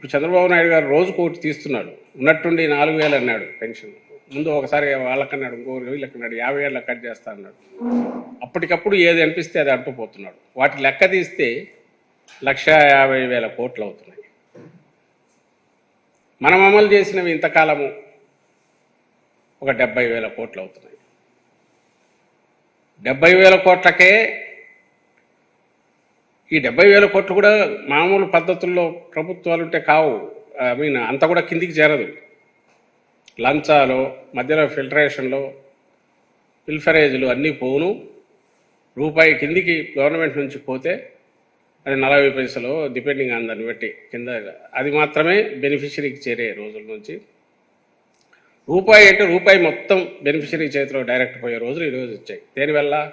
ఇప్పుడు చంద్రబాబు నాయుడు గారు రోజుకు ఒకటి తీస్తున్నాడు. ఉన్నట్టుండి నాలుగు వేలు అన్నాడు పెన్షన్. ముందు ఒకసారి వాళ్ళకన్నాడు ఇంకో వీళ్ళకన్నాడు యాభై ఏళ్ళ కట్ చేస్తా అన్నాడు. అప్పటికప్పుడు ఏది అనిపిస్తే అది అంటుపోతున్నాడు. వాటి లెక్క తీస్తే లక్ష యాభై వేల కోట్లు అవుతున్నాయి. మనం అమలు చేసినవి ఇంతకాలము ఒక డెబ్బై వేల కోట్లు అవుతున్నాయి. డెబ్బై వేల కోట్లకే ఈ డెబ్బై వేల కోట్లు కూడా మామూలు పద్ధతుల్లో ప్రభుత్వాలు ఉంటే కావు. ఐ మీన్ అంత కూడా కిందికి చేరదు. లంచాలు మధ్యలో ఫిల్టరేషన్లో ఫిల్ఫరేజ్లు అన్నీ పోను రూపాయి కిందికి గవర్నమెంట్ నుంచి పోతే అది నలభై పైసలు డిపెండింగ్ ఆన్ దాన్ని బట్టి కింద అది మాత్రమే బెనిఫిషరీకి చేరే రోజుల నుంచి. రూపాయి అంటే రూపాయి మొత్తం బెనిఫిషరీ చేతిలో డైరెక్ట్ పోయే రోజులు ఈరోజు వచ్చాయి. దేనివల్ల?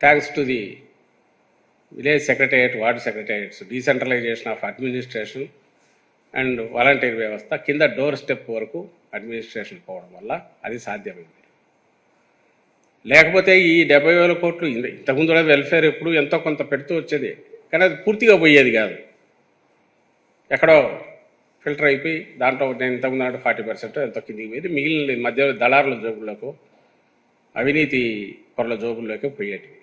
Thanks to the village secretariat ward secretariats decentralisation of administration and volunteer వ్యవస్థ కింద డోర్ స్టెప్ వరకు అడ్మినిస్ట్రేషన్ పోవడం వల్ల అది సాధ్యమైంది. లేకపోతే ఈ డెబ్బై వేల కోట్లు ఇంతకుముందు కూడా వెల్ఫేర్ ఎప్పుడు ఎంతో కొంత పెడుతూ వచ్చేది. కానీ అది పూర్తిగా పోయేది కాదు. ఎక్కడో ఫిల్టర్ అయిపోయి దాంట్లో నేను ఇంతకుముందు అంటే ఫార్టీ పర్సెంట్ ఎంతో కిందికి పోయేది. మిగిలిన మధ్యలో దళారుల జోబులకు అవినీతి పరుల జోబుల్లోకి పోయేటివి.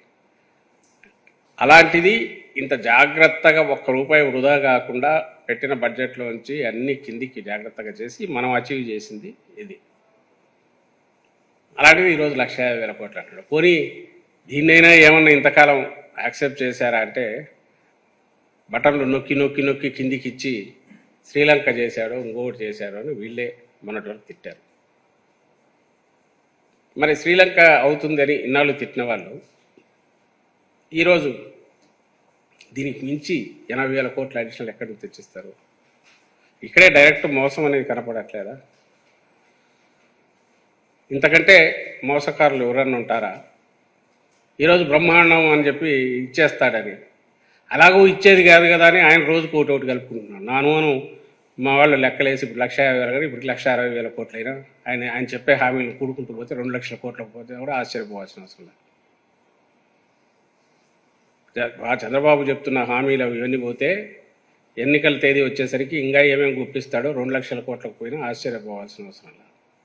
అలాంటిది ఇంత జాగ్రత్తగా ఒక్క రూపాయి వృధా కాకుండా పెట్టిన బడ్జెట్లోంచి అన్ని కిందికి జాగ్రత్తగా చేసి మనం అచీవ్ చేసింది ఇది. అలాంటిది ఈరోజు లక్ష యాభై వేల కోట్లు అంటాడు పోనీ దీన్నైనా ఏమన్నా ఇంతకాలం యాక్సెప్ట్ చేశారా అంటే బటన్లు నొక్కి నొక్కి నొక్కి కిందికి ఇచ్చి శ్రీలంక చేశాడు ఇంకొకటి చేశాడు అని వీళ్ళే మొన్నటి వరకు తిట్టారు. మరి శ్రీలంక అవుతుందని ఇన్నాళ్ళు తిట్టిన వాళ్ళు ఈరోజు దీనికి మించి ఎనభై వేల కోట్ల అడిషనల్ ఎక్కడి నుంచి తెచ్చిస్తారు? ఇక్కడే డైరెక్ట్ మోసం అనేది కనపడట్లేదా? ఇంతకంటే మోసకారులు ఎవరన్నా ఉంటారా? ఈరోజు బ్రహ్మాండం అని చెప్పి ఇచ్చేస్తాడని. అలాగూ ఇచ్చేది కాదు కదా అని ఆయన రోజుకు ఒకటి ఒకటి కలుపుకుంటున్నాడు. నా అనుమానం మా వాళ్ళు లెక్కలేసి ఇప్పుడు లక్ష యాభై వేలు కానీ ఇప్పుడు లక్ష అరవై వేల కోట్లు అయినా ఆయన ఆయన చెప్పే హామీలు కూడుకుంటూ పోతే రెండు లక్షల కోట్లకు పోతే కూడా ఆశ్చర్యపోవాల్సిన అవసరం లేదు. ఆ చంద్రబాబు చెప్తున్న హామీలు అవి ఇవన్నీ పోతే ఎన్నికల తేదీ వచ్చేసరికి ఇంకా ఏమేమి గుప్పిస్తాడో రెండు లక్షల కోట్లకు పోయినా ఆశ్చర్యపోవాల్సిన అవసరం లేదు.